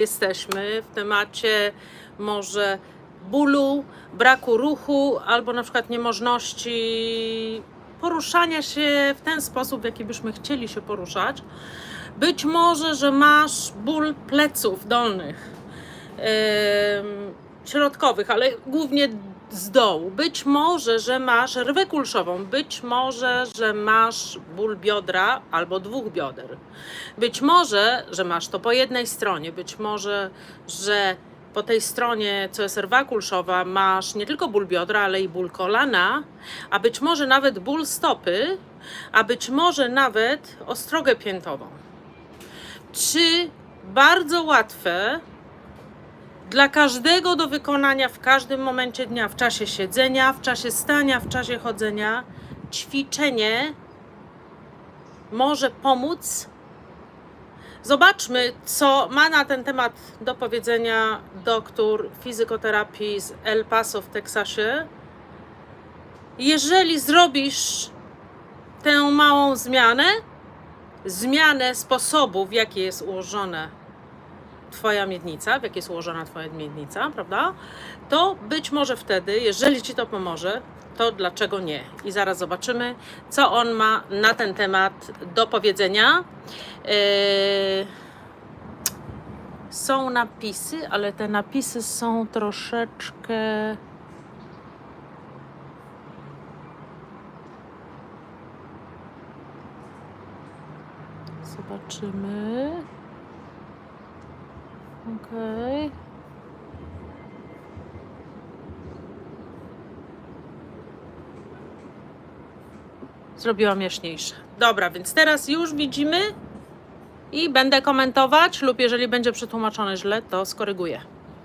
jesteśmy w temacie może bólu, braku ruchu albo na przykład niemożności poruszania się w ten sposób, w jaki byśmy chcieli się poruszać. Być może, że masz ból pleców dolnych, środkowych, ale głównie z dołu. Być może, że masz rwę kulszową, być może, że masz ból biodra albo dwóch bioder. Być może, że masz to po jednej stronie, być może, że po tej stronie, co jest rwa kulszowa, masz nie tylko ból biodra, ale i ból kolana, a być może nawet ból stopy, a być może nawet ostrogę piętową. Czy bardzo łatwe dla każdego do wykonania w każdym momencie dnia, w czasie siedzenia, w czasie stania, w czasie chodzenia, ćwiczenie może pomóc Zobaczmy, co ma na ten temat do powiedzenia doktor fizykoterapii z El Paso w Teksasie. Jeżeli zrobisz tę małą zmianę, zmianę sposobu, w jaki jest ułożona Twoja miednica, w jaki jest ułożona Twoja miednica, prawda? To być może wtedy, jeżeli Ci to pomoże, to dlaczego nie? I zaraz zobaczymy, co on ma na ten temat do powiedzenia. Yy, Są napisy, ale te napisy są troszeczkę. Zobaczymy. Okej. Zrobiłam jaśniejsze. Dobra, więc teraz już widzimy i będę komentować, lub jeżeli będzie przetłumaczone źle, to skoryguję.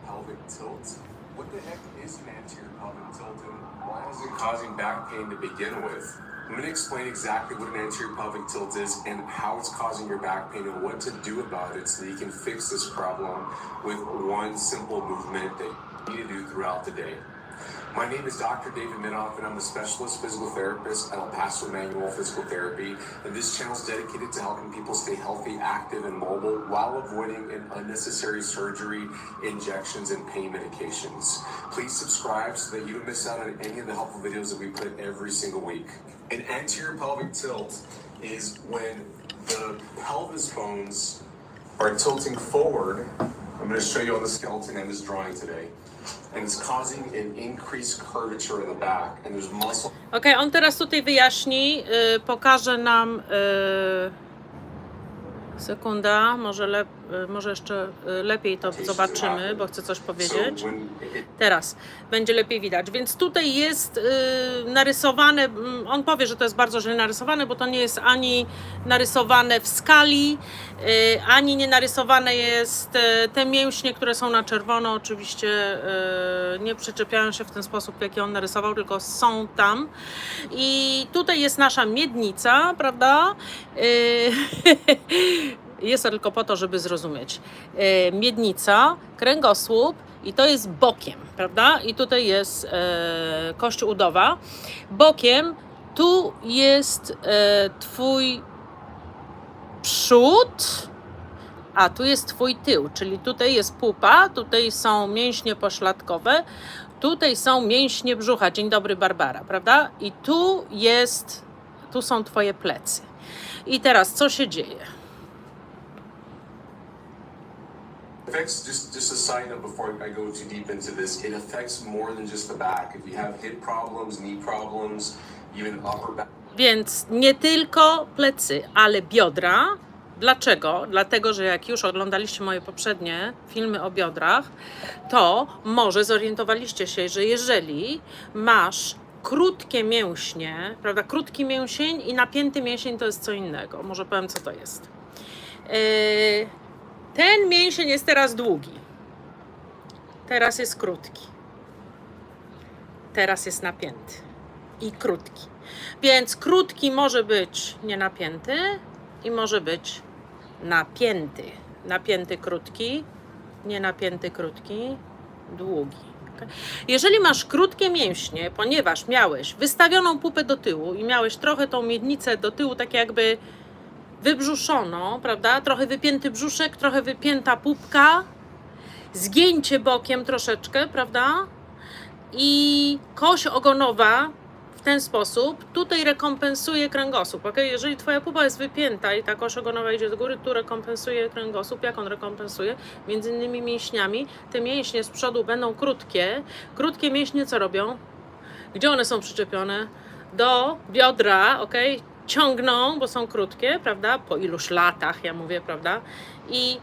pelvic tilt. What the heck is an tilt and causing back pain to begin with? I'm going to explain exactly what an anterior pelvic tilt is and how it's causing your back pain and what to do about it so that you can fix this problem with one simple movement that you need to do throughout the day. My name is Dr. David Minoff, and I'm a specialist physical therapist at El Paso Manual Physical Therapy. And this channel is dedicated to helping people stay healthy, active, and mobile while avoiding an unnecessary surgery, injections, and pain medications. Please subscribe so that you don't miss out on any of the helpful videos that we put every single week. An anterior pelvic tilt is when the pelvis bones are tilting forward. I'm going to show you on the skeleton in this drawing today. And it's causing an increased curvature in the back. And there's muscle Ok, on teraz tutaj wyjaśni, y, pokaże nam. Y, sekunda, może, lep, y, może jeszcze y, lepiej to zobaczymy, bo chcę coś powiedzieć. Teraz będzie lepiej widać. Więc tutaj jest y, narysowane, mm, on powie, że to jest bardzo źle narysowane, bo to nie jest ani narysowane w skali, y, ani nie narysowane jest y, te mięśnie, które są na czerwono. Oczywiście y, nie przyczepiają się w ten sposób, jaki on narysował, tylko są tam. I tutaj jest nasza miednica, prawda? Jest to tylko po to, żeby zrozumieć. E, miednica, kręgosłup i to jest bokiem, prawda? I tutaj jest e, kość udowa. Bokiem tu jest e, Twój przód, a tu jest Twój tył, czyli tutaj jest pupa, tutaj są mięśnie pośladkowe, tutaj są mięśnie brzucha. Dzień dobry, Barbara, prawda? I tu jest, tu są Twoje plecy. I teraz co się dzieje? Affects just just a side note before I go too deep into this. It affects more than just the back. If you have hip problems, knee problems, even upper back. Więc nie tylko plecy, ale biodra. Dlaczego? Dlatego, że jak już oglądaliście moje poprzednie filmy o biodrach, to może zorientowaliście się, że jeżeli masz krótkie mięśnie, prawda, krótki mięsień i napięty mięsień to jest co innego. Może powiem, co to jest. Yy, ten mięsień jest teraz długi. Teraz jest krótki. Teraz jest napięty i krótki. Więc krótki może być nienapięty i może być napięty. Napięty krótki, nienapięty krótki, długi. Jeżeli masz krótkie mięśnie, ponieważ miałeś wystawioną pupę do tyłu i miałeś trochę tą miednicę do tyłu, tak jakby wybrzuszoną, prawda? Trochę wypięty brzuszek, trochę wypięta pupka, zgięcie bokiem troszeczkę, prawda? I kość ogonowa w ten sposób tutaj rekompensuje kręgosłup, ok? Jeżeli twoja pupa jest wypięta i ta kość ogonowa idzie do góry, tu rekompensuje kręgosłup. Jak on rekompensuje? Między innymi mięśniami. Te mięśnie z przodu będą krótkie. Krótkie mięśnie co robią? Gdzie one są przyczepione? Do biodra, ok? Ciągną, bo są krótkie, prawda? Po iluś latach, ja mówię, prawda? I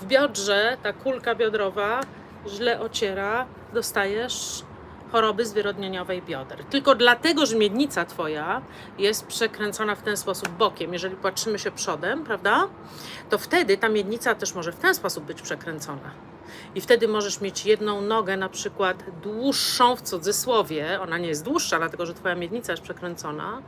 w biodrze ta kulka biodrowa źle ociera, dostajesz choroby zwyrodnieniowej bioder. Tylko dlatego, że miednica twoja jest przekręcona w ten sposób bokiem, jeżeli patrzymy się przodem, prawda? To wtedy ta miednica też może w ten sposób być przekręcona. I wtedy możesz mieć jedną nogę, na przykład dłuższą w cudzysłowie. Ona nie jest dłuższa, dlatego że twoja miednica jest przekręcona.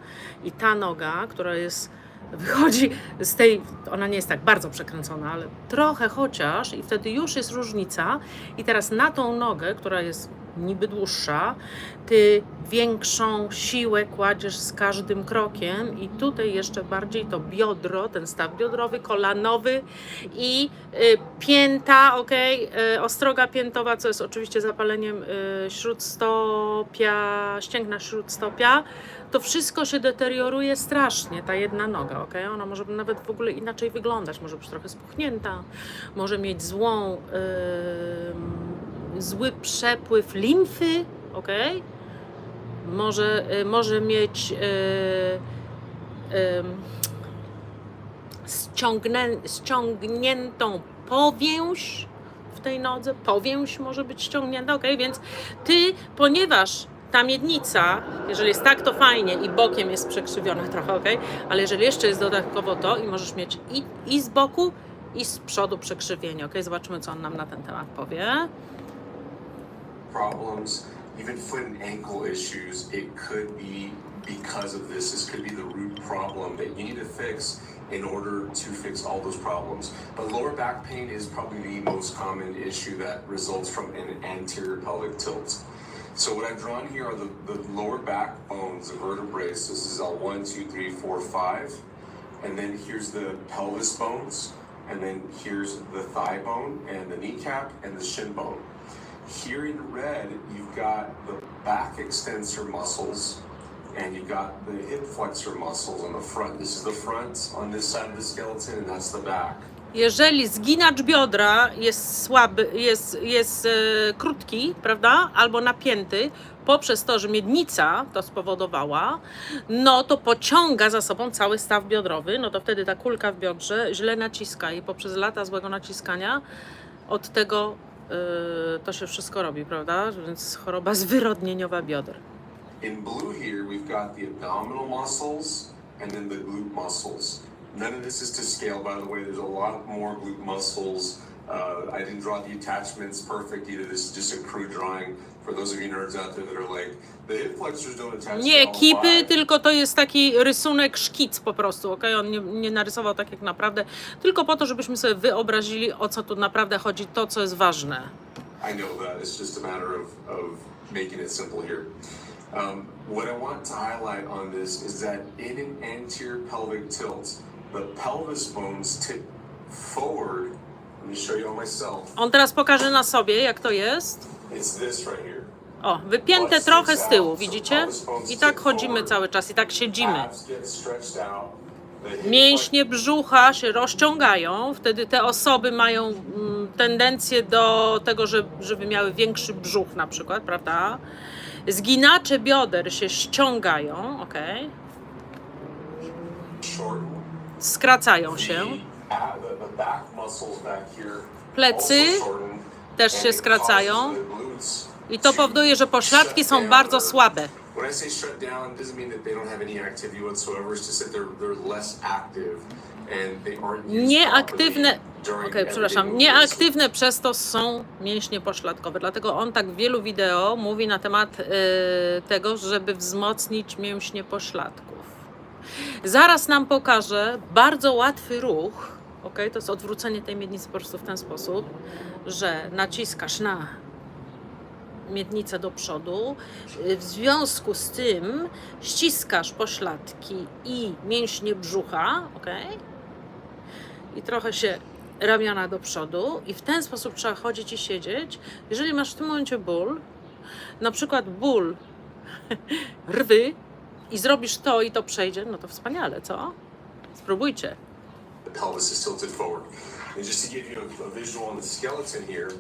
I ta noga, która jest wychodzi z tej, ona nie jest tak bardzo przekręcona, ale trochę chociaż i wtedy już jest różnica i teraz na tą nogę, która jest niby dłuższa, ty większą siłę kładziesz z każdym krokiem i tutaj jeszcze bardziej to biodro, ten staw biodrowy, kolanowy i y, pięta, ok, y, ostroga piętowa, co jest oczywiście zapaleniem y, śródstopia, ścięgna śródstopia, to wszystko się deterioruje strasznie, ta jedna noga, ok? Ona może nawet w ogóle inaczej wyglądać, może być trochę spuchnięta, może mieć złą, ym, zły przepływ limfy, ok? Może, y, może mieć y, ściągnę, ściągniętą powięź w tej nodze, powięź może być ściągnięta, ok? Więc ty, ponieważ ta miednica, jeżeli jest tak, to fajnie i bokiem jest przekrzywiona trochę, ok? Ale jeżeli jeszcze jest dodatkowo to i możesz mieć i, i z boku, i z przodu przekrzywienie, ok? Zobaczmy, co on nam na ten temat powie. Problems, even foot and ankle issues, it could be because of this. This could be the root problem that you need to fix in order to fix all those problems. But lower back pain is probably the most common issue that results from an anterior pelvic tilt. So what I've drawn here are the, the lower back bones, the vertebrae. So this is all one, two, three, four, five. And then here's the pelvis bones. And then here's the thigh bone and the kneecap and the shin bone. Here in red, you've got the back extensor muscles and you've got the hip flexor muscles on the front. This is the front on this side of the skeleton, and that's the back. Jeżeli zginacz biodra jest słaby, jest, jest e, krótki, prawda, albo napięty, poprzez to, że miednica to spowodowała, no to pociąga za sobą cały staw biodrowy, no to wtedy ta kulka w biodrze źle naciska i poprzez lata złego naciskania od tego to się wszystko robi, prawda? Więc choroba zwyrodnieniowa bioder. In blue here, we've got the abdominal muscles and then the glute muscles. None of this is to scale, by the way. There's a lot more glute muscles. Uh, I didn't draw the attachments perfect either. This is just a crude drawing for those of you nerds out there that are like, the hip flexors don't attach Nie to all five. tylko to jest taki rysunek, szkic po prostu, ok? On nie, nie narysował tak jak naprawdę, tylko po to, żebyśmy sobie wyobrazili, o co tu naprawdę chodzi, to, co jest ważne. I know that. It's just a matter of, of making it simple here. Um, what I want to highlight on this is that in an anterior pelvic tilt, the pelvis bones tip forward. On teraz pokaże na sobie, jak to jest. O, wypięte trochę z tyłu, widzicie? I tak chodzimy cały czas, i tak siedzimy. Mięśnie brzucha się rozciągają, wtedy te osoby mają mm, tendencję do tego, że, żeby miały większy brzuch na przykład, prawda? Zginacze bioder się ściągają, ok? Skracają się. Plecy też się skracają. I to powoduje, że pośladki są bardzo słabe. When I say shut down, it doesn't mean that they don't have any activity whatsoever. It's just that they're they're less active and they aren't used Nieaktywne, okej, przepraszam, nieaktywne przez to są mięśnie pośladkowe. Dlatego on tak w wielu wideo mówi na temat y, tego, żeby wzmocnić mięśnie pośladków. Zaraz nam pokaże bardzo łatwy ruch. Ok, to jest odwrócenie tej miednicy po prostu w ten sposób, że naciskasz na miednicę do przodu. Y, W związku z tym ściskasz pośladki i mięśnie brzucha, ok? I trochę się ramiona do przodu i w ten sposób trzeba chodzić i siedzieć. Jeżeli masz w tym momencie ból, na przykład ból rwy i zrobisz to i to przejdzie, no to wspaniale, co? Spróbujcie. Pelvis is tilted forward. And just to give you a, a visual on the skeleton here.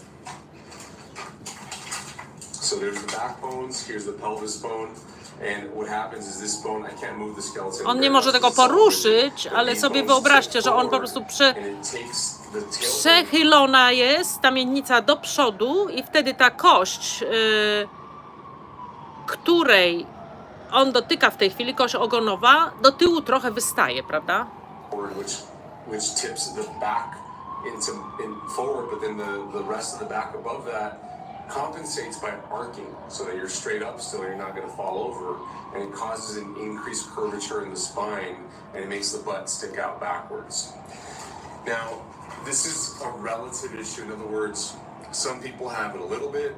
So there's the backbones, here's the pelvis bone. And what happens is this bone, I can't move the skeleton. On nie może tego poruszyć, ale sobie bones wyobraźcie, że on po prostu prze, przechylona jest ta miednica do przodu i wtedy ta kość, y, której on dotyka w tej chwili, kość ogonowa, do tyłu trochę wystaje, prawda? Which tips the back into in forward, but then the, the rest of the back above that compensates by arcing so that you're straight up still, you're not going to fall over, and it causes an increased curvature in the spine, and it makes the butt stick out backwards. Now, this is a relative issue. In other words, some people have it a little bit,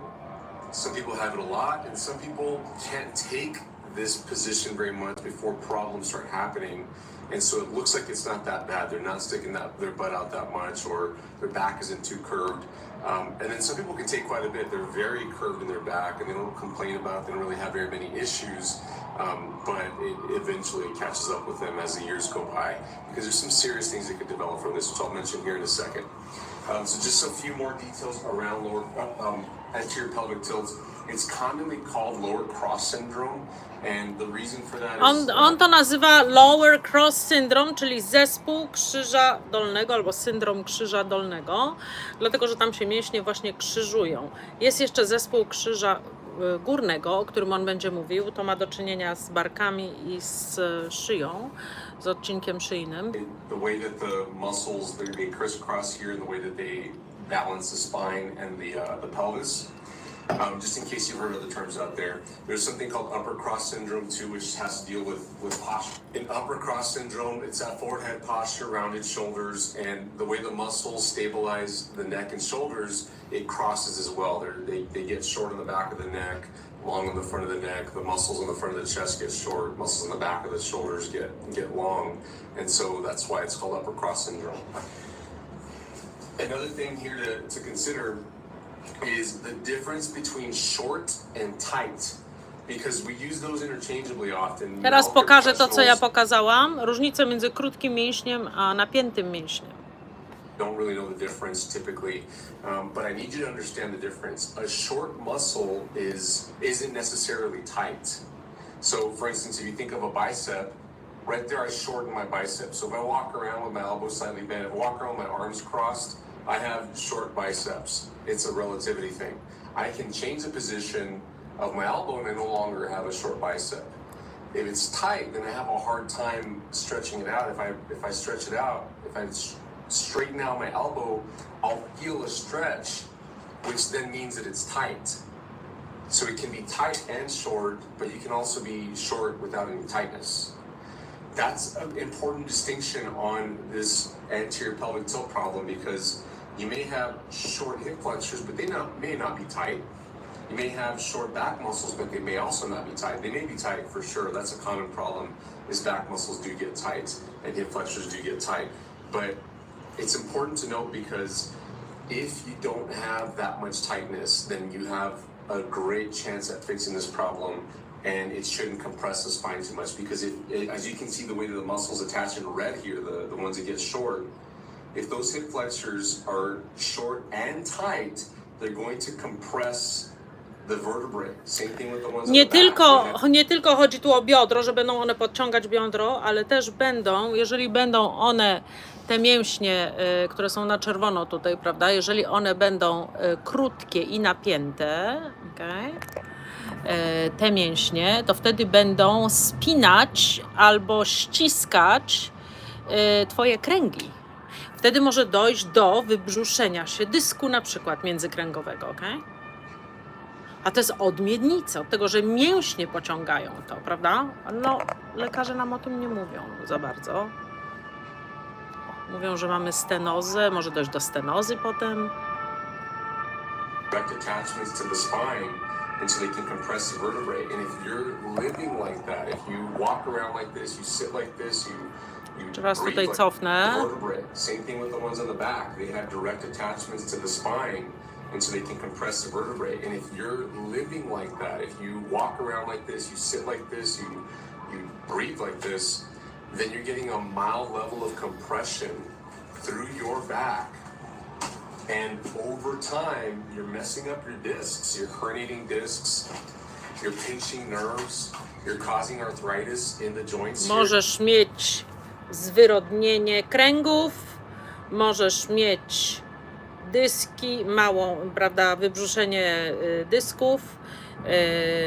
some people have it a lot, and some people can't take this position very much before problems start happening. And so it looks like it's not that bad. They're not sticking that, their butt out that much, or their back isn't too curved. Um, and then some people can take quite a bit. They're very curved in their back, and they don't complain about it. They don't really have very many issues. Um, but it eventually catches up with them as the years go by because there's some serious things that could develop from this, which I'll mention here in a second. Um, so just a few more details around lower um, anterior pelvic tilts. It's commonly called lower cross syndrome, and the reason for that is On, on to nazywa lower cross syndrome, czyli zespół krzyża dolnego albo syndrom krzyża dolnego, dlatego że tam się mięśnie właśnie krzyżują. Jest jeszcze zespół krzyża y, górnego, o którym on będzie mówił. To ma do czynienia z barkami i z y, szyją, z odcinkiem szyjnym. the way that the muscles they, they crisscross here, the way that they balance the spine and the uh, the pelvis. Um, just in case you've heard other terms out there, there's something called upper cross syndrome too, which has to deal with with posture. In upper cross syndrome, it's that forward head posture, rounded shoulders, and the way the muscles stabilize the neck and shoulders, it crosses as well. They're, they they get short on the back of the neck, long in the front of the neck. The muscles in the front of the chest get short. Muscles in the back of the shoulders get get long, and so that's why it's called upper cross syndrome. Another thing here to, to consider is the difference between short and tight, because we use those interchangeably often. Teraz pokażę to, co ja pokazałam. Różnicę między krótkim mięśniem a napiętym mięśniem. Don't really know the difference typically, um, but I need you to understand the difference. A short muscle is isn't necessarily tight. So, for instance, if you think of a bicep, right there, I shorten my bicep. So if I walk around with my elbows slightly bent, if I walk around with my arms crossed, I have short biceps. It's a relativity thing. I can change the position of my elbow, and I no longer have a short bicep. If it's tight, then I have a hard time stretching it out. If I if I stretch it out, if I straighten out my elbow, I'll feel a stretch, which then means that it's tight. So it can be tight and short, but you can also be short without any tightness. That's an important distinction on this anterior pelvic tilt problem because you may have short hip flexors, but they not, may not be tight. You may have short back muscles, but they may also not be tight. They may be tight for sure. That's a common problem. Is back muscles do get tight and hip flexors do get tight. But it's important to note because if you don't have that much tightness, then you have a great chance at fixing this problem. And it shouldn't compress the spine too much because if, it, as you can see, the way that the muscles attach in red here, the, the ones that get short, if those hip flexors are short and tight, they're going to compress the vertebrae. Same thing with the ones Nie tylko, nie tylko chodzi tu o biodro, że będą one podciągać biodro, ale też będą, jeżeli będą one, te mięśnie, y, które są na czerwono tutaj, prawda, jeżeli one będą y, krótkie i napięte, okej, y, te mięśnie, to wtedy będą spinać albo ściskać y, twoje kręgi. Wtedy może dojść do wybrzuszenia się dysku na przykład międzykręgowego, okej? A to jest od miednicy, od tego, że mięśnie pociągają to, prawda? No, lekarze nam o tym nie mówią za bardzo. Mówią, że mamy stenozę, może dojść do stenozy potem. attachments to the spine and so they can compress the vertebrae. And if you're living like that, if you walk around like this, you sit like this, you tutaj cofnę. Same thing with the ones on the back. They have direct attachments to the spine, and so they can compress the vertebrae. And if you're living like that, if you walk around like this, you sit like this, you you breathe like this, then you're getting a mild level of compression through your back. And over time, you're messing up your discs. You're herniating discs. You're pinching nerves. You're causing arthritis in the joints. Możesz mieć zwyrodnienie kręgów, możesz mieć dyski, małą, prawda, wybrzuszenie y, dysków,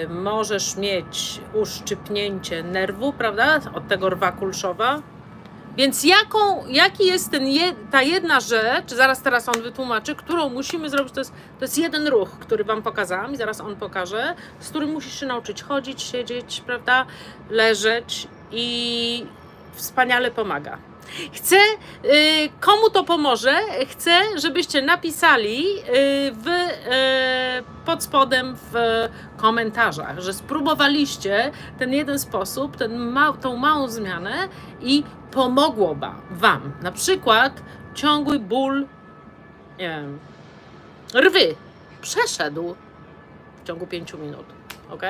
możesz mieć uszczypnięcie nerwu, prawda, od tego rwa kulszowa. Więc jaką, jaki jest ten je, ta jedna rzecz, zaraz teraz on wytłumaczy, którą musimy zrobić, to jest, to jest jeden ruch, który Wam pokazałam i zaraz on pokaże, z którym musisz się nauczyć chodzić, siedzieć, prawda, leżeć i wspaniale pomaga. Chcę, y, komu to pomoże, chcę, żebyście napisali y, w, y, pod spodem w komentarzach, że spróbowaliście ten jeden sposób, ten ma, tą małą zmianę i pomogło Wam. Na przykład ciągły ból, nie wiem, rwy przeszedł w ciągu pięciu minut. Ok?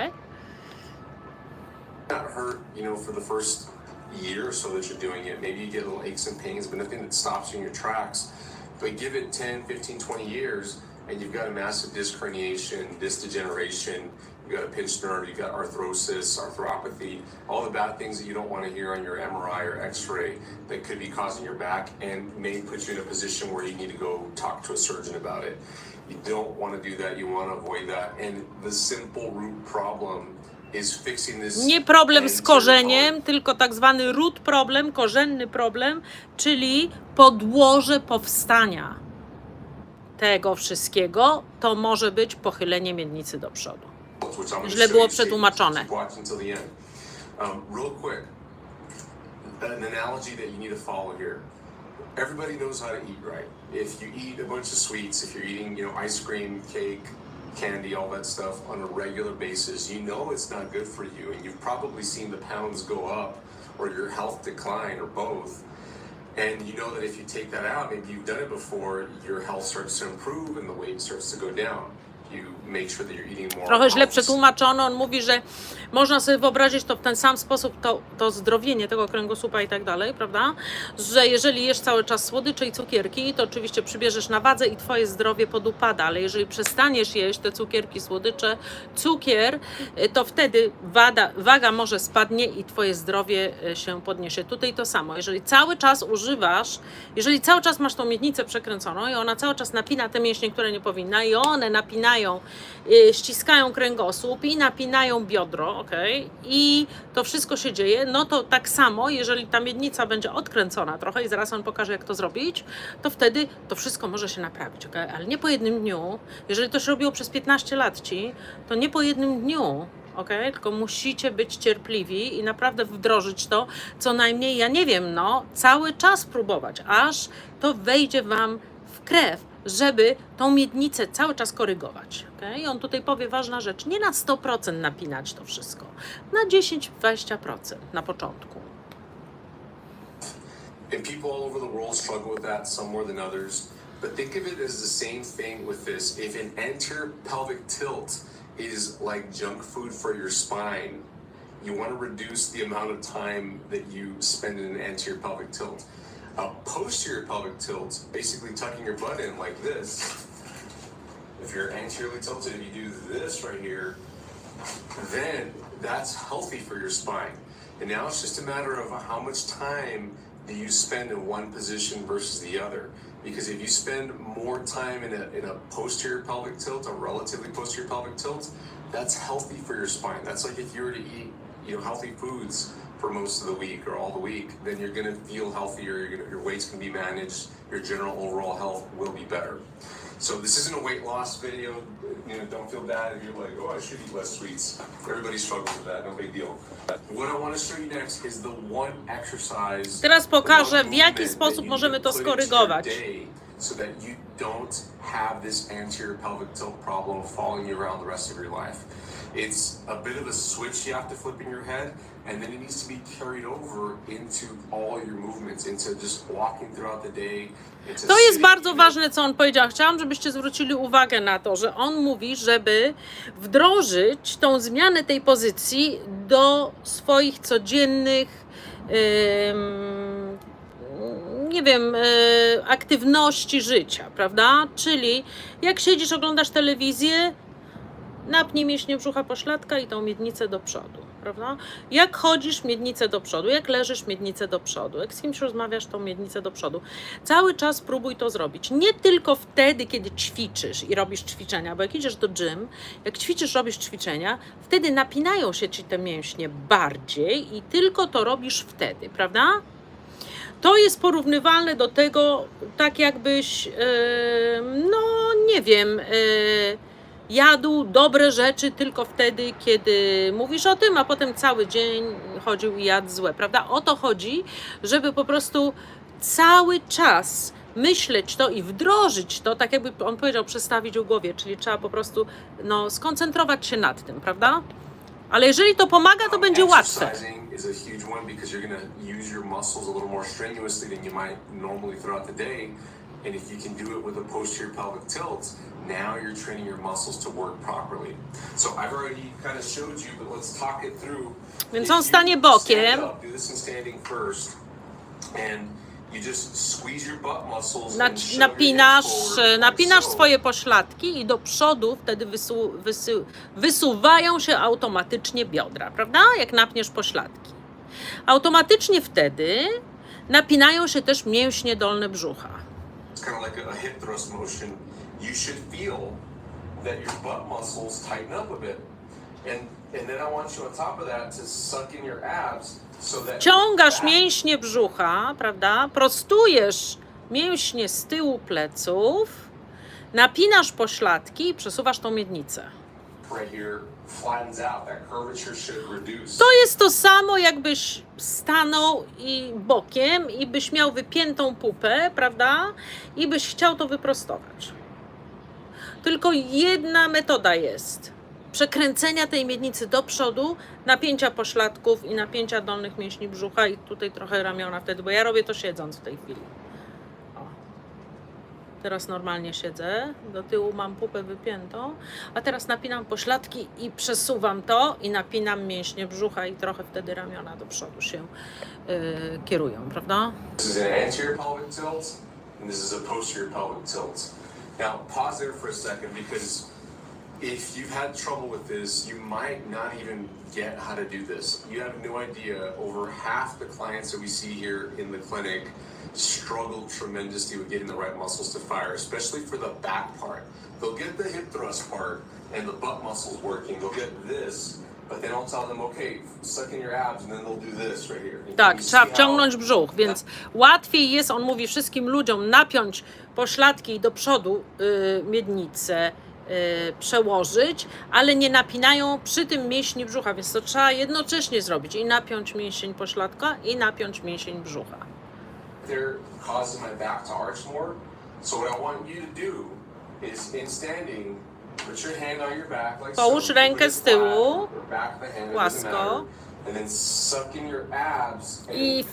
not hurt, you know, for the first year or so that you're doing it. Maybe you get little aches and pains, but nothing that stops you in your tracks. But give it 10, 15, 20 years, and you've got a massive disc herniation, disc degeneration, you've got a pinched nerve, you've got arthrosis, arthropathy, all the bad things that you don't want to hear on your MRI or x ray that could be causing your back and may put you in a position where you need to go talk to a surgeon about it. You don't want to do that, you want to avoid that. And the simple root problem. Nie problem z korzeniem, tylko tak zwany root problem, korzenny problem, czyli podłoże powstania tego wszystkiego, to może być pochylenie miednicy do przodu. Źle było przetłumaczone. Um, an analogy that you need to follow here. Everybody knows how to eat right. If you eat a bunch of sweets, if you're eating, you know, ice cream, cake, candy, all that stuff on a regular basis, you know it's not good for you, and you've probably seen the pounds go up or your health decline or both. And you know that if you take that out, maybe you've done it before, your health starts to improve and the weight starts to go down. You Trochę źle przetłumaczono, on mówi, że można sobie wyobrazić to w ten sam sposób, to, to zdrowienie tego kręgosłupa i tak dalej, prawda? Że jeżeli jesz cały czas słodycze i cukierki, to oczywiście przybierzesz na wadze i twoje zdrowie podupada, ale jeżeli przestaniesz jeść te cukierki, słodycze, cukier, y, to wtedy wada, waga może spadnie i twoje zdrowie y, się podniesie. Tutaj to samo. Jeżeli cały czas używasz, jeżeli cały czas masz tą miednicę przekręconą i ona cały czas napina te mięśnie, które nie powinna i one napinają, ściskają kręgosłup i napinają biodro, ok? I to wszystko się dzieje, no to tak samo, jeżeli ta miednica będzie odkręcona trochę i zaraz on pokaże, jak to zrobić, to wtedy to wszystko może się naprawić, ok? Ale nie po jednym dniu. Jeżeli to się robiło przez 15 lat ci, to nie po jednym dniu. ok? Tylko musicie być cierpliwi i naprawdę wdrożyć to, co najmniej, ja nie wiem, no, cały czas próbować, aż to wejdzie Wam w krew, żeby tą miednicę cały czas korygować. Okay? On tutaj powie ważna rzecz, nie na 100% napinać to wszystko, na 10-20% na początku. And people all over the world struggle with that, some more than others. But think of it as the same thing with this. If an anterior pelvic tilt is like junk food for your spine, you want to reduce the amount of time that you spend in an anterior pelvic tilt. A posterior pelvic tilt, basically tucking your butt in like this. If you're anteriorly tilted, if you do this right here, then that's healthy for your spine. And now it's just a matter of how much time do you spend in one position versus the other. Because if you spend more time in a, in a posterior pelvic tilt, a relatively posterior pelvic tilt, that's healthy for your spine. That's like if you were to eat, you know, healthy foods for most of the week or all the week, then you're gonna feel healthier. You're gonna, your weights can be managed. Your general overall health will be better. So this isn't a weight loss video. You know, don't feel bad if you're like, oh, I should eat less sweets. Everybody struggles with that. No big deal. What I want to show you next is the one exercise. Teraz pokażę, w jaki sposób możemy to put into your skorygować. so that you don't have this anterior pelvic tilt problem following you around the rest of your life. It's a bit of a switch you have to flip in your head, and then it needs to be carried over into all your movements, into just walking throughout the day. To jest bardzo ważne, co on powiedział. Chciałam, żebyście zwrócili uwagę na to, że on mówi, żeby wdrożyć tą zmianę tej pozycji do swoich codziennych, nie wiem, y, aktywności życia, prawda? Czyli jak siedzisz, oglądasz telewizję, napnij mięśnie brzucha pośladka i tą miednicę do przodu, prawda? Jak chodzisz, miednicę do przodu, jak leżysz, miednicę do przodu, jak z kimś rozmawiasz, tą miednicę do przodu. Cały czas próbuj to zrobić. Nie tylko wtedy, kiedy ćwiczysz i robisz ćwiczenia, bo jak idziesz do gym, jak ćwiczysz, robisz ćwiczenia, wtedy napinają się ci te mięśnie bardziej i tylko to robisz wtedy, prawda? To jest porównywalne do tego, tak jakbyś, yy, no nie wiem, yy, jadł dobre rzeczy tylko wtedy, kiedy mówisz o tym, a potem cały dzień chodził i jadł złe, prawda? O to chodzi, żeby po prostu cały czas myśleć to i wdrożyć to, tak jakby on powiedział, przestawić w głowie, czyli trzeba po prostu no, skoncentrować się nad tym, prawda? Ale jeżeli to pomaga, to Um, będzie łatwe. Exercising is a huge one because you're going to use your muscles a little more strenuously than you might normally throughout the day. And if you can do it with a posterior pelvic tilt, now you're training your muscles to work properly. So I've already kind of showed you, but let's talk it through. Więc on stanie bokiem. stand up, do this in standing first, and you just squeeze your butt muscles Na, and shove your hips napinasz, napinasz swoje pośladki i do przodu wtedy wysu, wysy, wysuwają się automatycznie biodra, prawda? Jak napniesz pośladki. Automatycznie wtedy napinają się też mięśnie dolne brzucha. It's kind of like a hip thrust motion. You should feel that your butt muscles tighten up a bit. And, and then I want you on top of that to suck in your abs so that Ciągasz mięśnie brzucha, prawda? Prostujesz mięśnie z tyłu pleców, napinasz pośladki i przesuwasz tą miednicę. To jest to samo, jakbyś stanął i bokiem i byś miał wypiętą pupę, prawda? I byś chciał to wyprostować. Tylko jedna metoda jest. Przekręcenia tej miednicy do przodu, napięcia pośladków i napięcia dolnych mięśni brzucha i tutaj trochę ramiona wtedy, bo ja robię to siedząc w tej chwili. O. Teraz normalnie siedzę, do tyłu mam pupę wypiętą, a teraz napinam pośladki i przesuwam to i napinam mięśnie brzucha i trochę wtedy ramiona do przodu się yy, kierują, prawda? This is an anterior pelvic tilt, and this is a posterior pelvic tilt. Now, pause there for a second because if you've had trouble with this, you might not even get how to do this. You have no idea. Over half the clients that we see here in the clinic struggle tremendously with getting the right muscles to fire, especially for the back part. They'll get the hip thrust part and the butt muscles working. They'll get this, Tak, trzeba wciągnąć brzuch, więc łatwiej jest, on mówi wszystkim ludziom, napiąć pośladki i do przodu yy, miednicę yy, przełożyć, ale nie napinają przy tym mięśni brzucha, więc to trzeba jednocześnie zrobić i napiąć mięsień pośladka i napiąć mięsień brzucha. they're causing my back to arch more. So what I want you to do is in standing, Połóż rękę z tyłu, płasko. I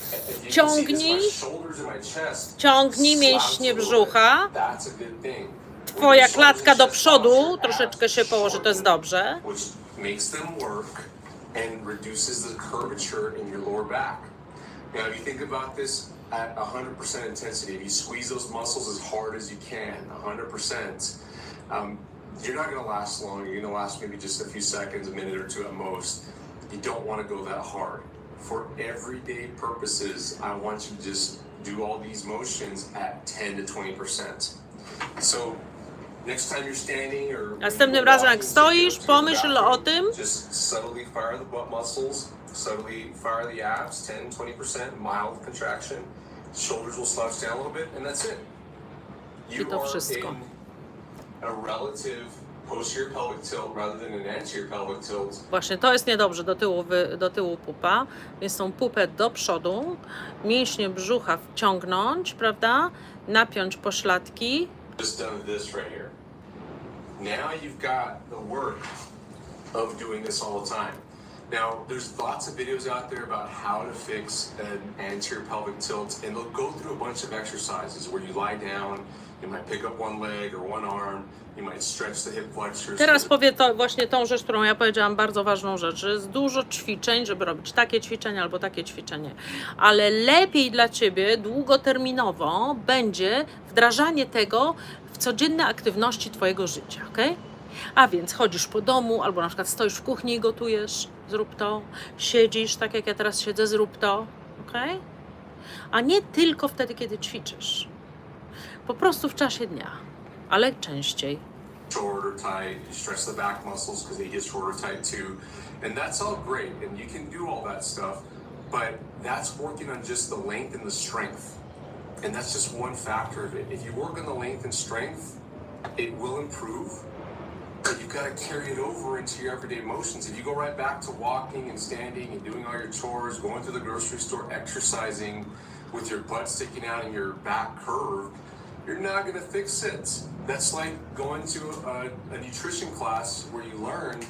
Ciągnij slouch mięśnie brzucha. Twoja klatka do przodu troszeczkę się położy, to jest dobrze. Now, if you think about this at 100% intensity, if you squeeze those muscles as hard as you can, 100%, um, you're not going to last long. You're going to last maybe just a few seconds, a minute or two at most. You don't want to go that hard. For everyday purposes, I want you to just do all these motions at 10 to 20%. So, next time you're standing or Następnym razem jak stoisz, pomyśl o tym. Just subtly fire the butt muscles, subtly fire the abs, 10, 20%, mild contraction. Shoulders will slouch down a little bit, and that's it. You I to are wszystko. A relative posterior pelvic tilt rather than an anterior pelvic tilt, Właśnie to jest niedobrze do tyłu, wy, do tyłu pupa, więc tą pupę do przodu, mięśnie brzucha wciągnąć, prawda? Napiąć pośladki. just done this right here. Now you've got the work of doing this all the time. Now, there's lots of videos out there about how to fix an anterior pelvic tilt, and they'll go through a bunch of exercises where you lie down, Teraz powie to właśnie tą rzecz, którą ja powiedziałam, bardzo ważną rzecz, że jest dużo ćwiczeń, żeby robić takie ćwiczenie albo takie ćwiczenie, ale lepiej dla Ciebie długoterminowo będzie wdrażanie tego w codzienne aktywności Twojego życia, ok? A więc chodzisz po domu, albo na przykład stoisz w kuchni i gotujesz, zrób to, siedzisz, tak jak ja teraz siedzę, zrób to, ok? A nie tylko wtedy, kiedy ćwiczysz. Po prostu w czasie dnia, ale częściej. do but that's working on just the length and the strength. And that's just one factor of it. If you work on the length and strength, it will improve, but you've got to carry it over into your everyday motions. If you go right back to walking and standing and doing all your chores, going to the grocery store, exercising with your butt sticking out and your back curved, you're not going to fix it. That's like going to a, a nutrition class where you learn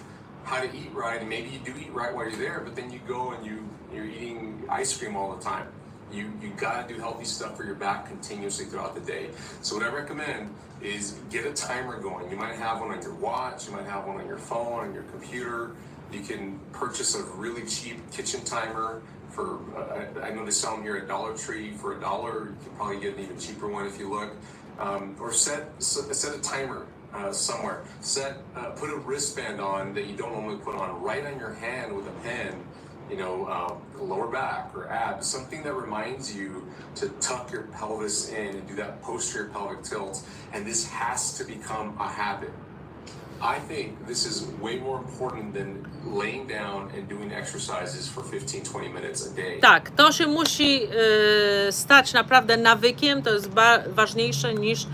how to eat right, and maybe you do eat right while you're there, but then you go and you you're eating ice cream all the time. You you got to do healthy stuff for your back continuously throughout the day. So what I recommend is get a timer going. You might have one on your watch, you might have one on your phone, on your computer. You can purchase a really cheap kitchen timer for uh, I know they sell them here at Dollar Tree for a dollar. You can probably get an even cheaper one if you look. Um, or set set set a timer uh, somewhere. Set uh, put a wristband on that you don't normally put on right on your hand with a pen. You know, uh, lower back or abs, something that reminds you to tuck your pelvis in and do that posterior pelvic tilt. And this has to become a habit. I think this is way more important than laying down and doing exercises for 15, 20 minutes a day. Tak, to się musi y, stać naprawdę nawykiem, to jest ważniejsze niż y,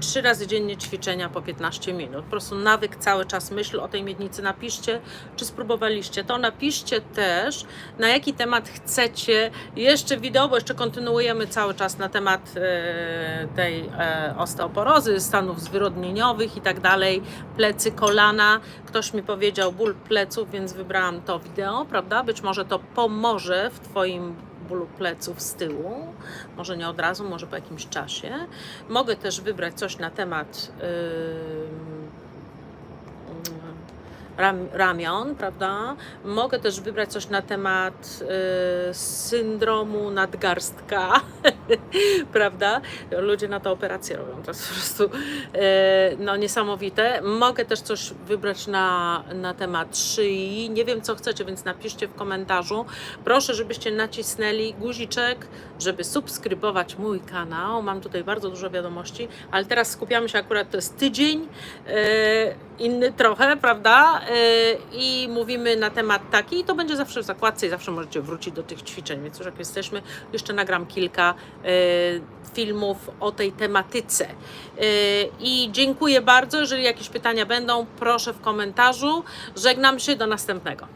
trzy razy dziennie ćwiczenia po 15 minut. Po prostu nawyk cały czas myśl o tej miednicy. Napiszcie, czy spróbowaliście to. Napiszcie też, na jaki temat chcecie jeszcze wideo, bo jeszcze kontynuujemy cały czas na temat y, tej y, osteoporozy, stanów zwyrodnieniowych i tak dalej, plecy, kolana. Ktoś mi powiedział ból pleców, więc wybrałam to wideo, prawda? Być może to pomoże w Twoim bólu pleców z tyłu. Może nie od razu, może po jakimś czasie. Mogę też wybrać coś na temat ym, ram, ramion, prawda? Mogę też wybrać coś na temat y, syndromu nadgarstka, prawda? Ludzie na to operacje robią, to jest po prostu y, no, niesamowite. Mogę też coś wybrać na, na temat szyi. Nie wiem, co chcecie, więc napiszcie w komentarzu. Proszę, żebyście nacisnęli guziczek, żeby subskrybować mój kanał. Mam tutaj bardzo dużo wiadomości, ale teraz skupiamy się akurat, to jest tydzień, y, inny trochę, prawda? Y, I mówimy na temat taki, i to będzie zawsze w zakładce i zawsze możecie wrócić do tych ćwiczeń, więc już jak jesteśmy, jeszcze nagram kilka y, filmów o tej tematyce. Y, I dziękuję bardzo, jeżeli jakieś pytania będą, proszę w komentarzu. Żegnam się, do następnego.